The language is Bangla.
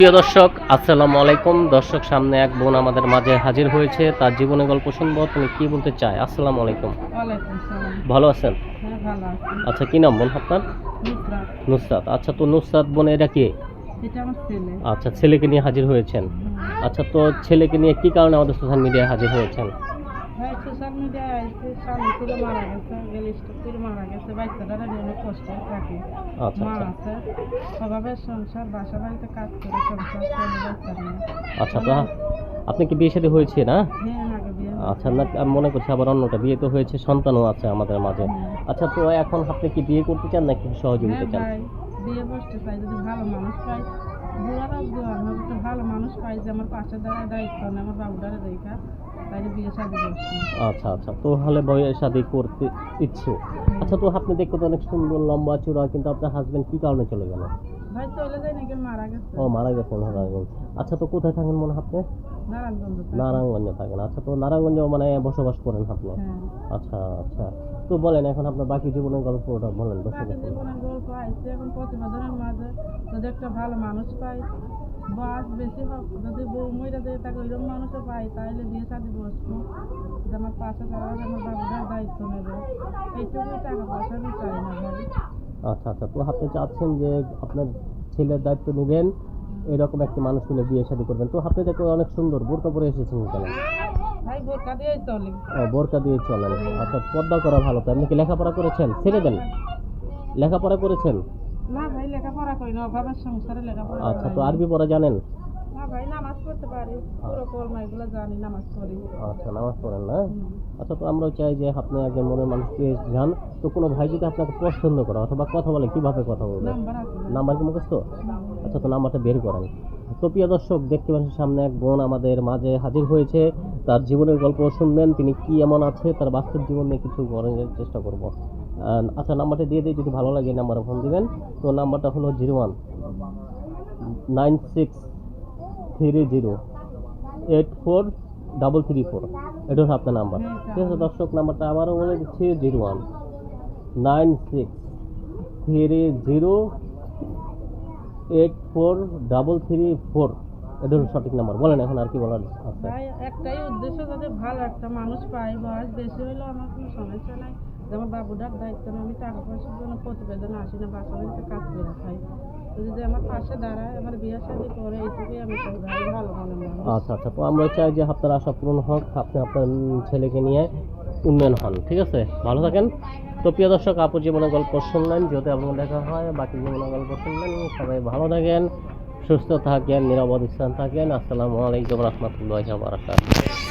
প্রিয় দর্শক আসসালামু আলাইকুম। দর্শক সামনে এক বোন আমাদের মাঝে হাজির হয়েছে। তার জীবনে গল্প শুনব। তুমি কি বলতে চাই আসসালামু আলাইকুম। ভালো আছেন? হ্যাঁ ভালো আছি। আচ্ছা কি নাম বোন আপনার? নুসরাত। আচ্ছা তো নুসরাত বোন এটা কি? এটা আমার ছেলে। আচ্ছা ছেলেকে নিয়ে হাজির হয়েছেন। আচ্ছা তো ছেলেকে নিয়ে কি কারণে আমাদের সোশ্যাল মিডিয়ায় হাজির হয়েছেন? ভাই সোশ্যাল মিডিয়ায় আসছে স্বামী মারা গেছে মারা গেছে বাচ্চাটারা নিয়ে অনেক কষ্ট থাকে। আচ্ছা মা আচ্ছা আছে অভাবের সংসার বাসা বাড়িতে কাজ করে সংসার চলে বাচ্চা আচ্ছা তো আপনি কি বিয়ে শাদী হয়েছে না? হ্যাঁ আচ্ছা না আমি মনে করছি আবার অন্যটা বিয়ে তো হয়েছে সন্তানও আছে আমাদের মাঝে। আচ্ছা তো এখন আপনি কি বিয়ে করতে চান না নাকি সহযোগিতা হ্যাঁ চান? বিয়ে বসতে চাই যদি ভালো মানুষ পাই। ভালো মানুষ পাই যে আমার পাশে দাঁড়ায় দায়িত্ব নেই আমার বাবুটারে দেখা তাই বিয়ে শাদি করছি। আচ্ছা আচ্ছা তো হলে বয়ে শাদি করতে ইচ্ছে। আচ্ছা তো আপনি দেখতে তো অনেক সুন্দর লম্বা চূড়া কিন্তু আপনার হাজবেন্ড কি কারণে চলে গেল? ভাই চলে যায় নাকি মারা গেছে। ও মারা নারায়ণগঞ্জ আচ্ছা তো কোথায় থাকেন মনে আপনি? নারায়ণগঞ্জে থাকেন। আচ্ছা তো নারায়ণগঞ্জে মানে বসবাস করেন আপনি? হ্যাঁ। আচ্ছা আচ্ছা। তো বলেন এখন আপনার বাকি জীবনের গল্পটা বলেন বাকি জীবনের গল্প আসছে এখন প্রতিবেদনের মাঝে। যদি একটা ভালো মানুষ পাই বয়স বেশি হোক যদি বউ মইরা দিয়ে তাকে ওইরকম মানুষও পাই তাহলে বিয়ে শাদি বসবো। যে আমার পাশে দাঁড়াবে আমার বাবুটার দায়িত্ব নেবে। এইটুকুই টাকা পয়সা আমি চাই না ভাই। আচ্ছা আচ্ছা তো আপনি চাচ্ছেন যে আপনার ছেলের দায়িত্ব নেবেন এরকম একটা মানুষ মিলে বিয়ে শাদী করবেন। তো আপনি দেখতে অনেক সুন্দর বোরকা পরে এসেছেন কেন? ভাই বোরকা দিয়েই চলে। বোরকা দিয়ে চলেন। আচ্ছা পর্দা করা ভালো তো। আপনি কি লেখাপড়া করেছেন? ছেড়ে দেন। লেখাপড়া করেছেন? লেখাপড়া করি না অভাবের সংসারে লেখাপড়া আচ্ছা তো আরবি পড়া জানেন? না ভাই নামাজ পড়তে পারি পুরো কলমা এগুলো জানি নামাজ পড়ি। আচ্ছা নামাজ পড়েন না? আচ্ছা তো আমরাও চাই যে আপনি একজন মনের মানুষকে যান। তো কোনো ভাই যদি আপনাকে পছন্দ করে অথবা কথা বলে কীভাবে কথা বলবে? নাম্বার কি মুখস্থ? আচ্ছা তো নাম্বারটা বের করেন। তো প্রিয় দর্শক দেখতে পাচ্ছেন সামনে এক বোন আমাদের মাঝে হাজির হয়েছে। তার জীবনের গল্প শুনবেন তিনি কি এমন আছে তার বাস্তব জীবন নিয়ে কিছু করার চেষ্টা করব। আচ্ছা নাম্বারটা দিয়ে দিই, যদি ভালো লাগে নাম্বারে ফোন দিবেন। তো নাম্বারটা হলো zero one nine six three zero eight four double three four. এটা হলো আপনার নাম্বার। ঠিক আছে, দর্শক, নাম্বারটা আবারও বলে দিচ্ছি, zero one nine six three zero eight four double three four. এটা সঠিক নাম্বার। বলেন এখন আর কি বলার আছে। ভাই একটাই উদ্দেশ্য যদি ভালো একটা মানুষ পাই বয়স বেশি হলেও আমার কোনো সমস্যা নাই। যেমন বাবুটার দায়িত্ব নেই আমি টাকা পয়সার জন্য প্রতিবেদন আসি না বাসা বাড়িতে কাজ করে খাই। যদি আমার পাশে দাঁড়ায় আমার বিয়ে শাদি করে এইটুকুই আমি ভাই ভালো মনে আচ্ছা আচ্ছা তো আমরা চাই যে আপনার আশা পূরণ হোক আপনি আপনার ছেলেকে নিয়ে উন্নয়ন হন ঠিক আছে? ভালো থাকেন। তো প্রিয় দর্শক আপু জীবনের গল্প শুনলেন যদি আপনার দেখা হয় বাকি জীবনের গল্প শুনলেন সবাই ভালো থাকেন। সুস্থ থাকেন নিরাপদ স্থান থাকেন। আসসালামু আলাইকুম রহমতুল্লাহ বারাকাতুহু।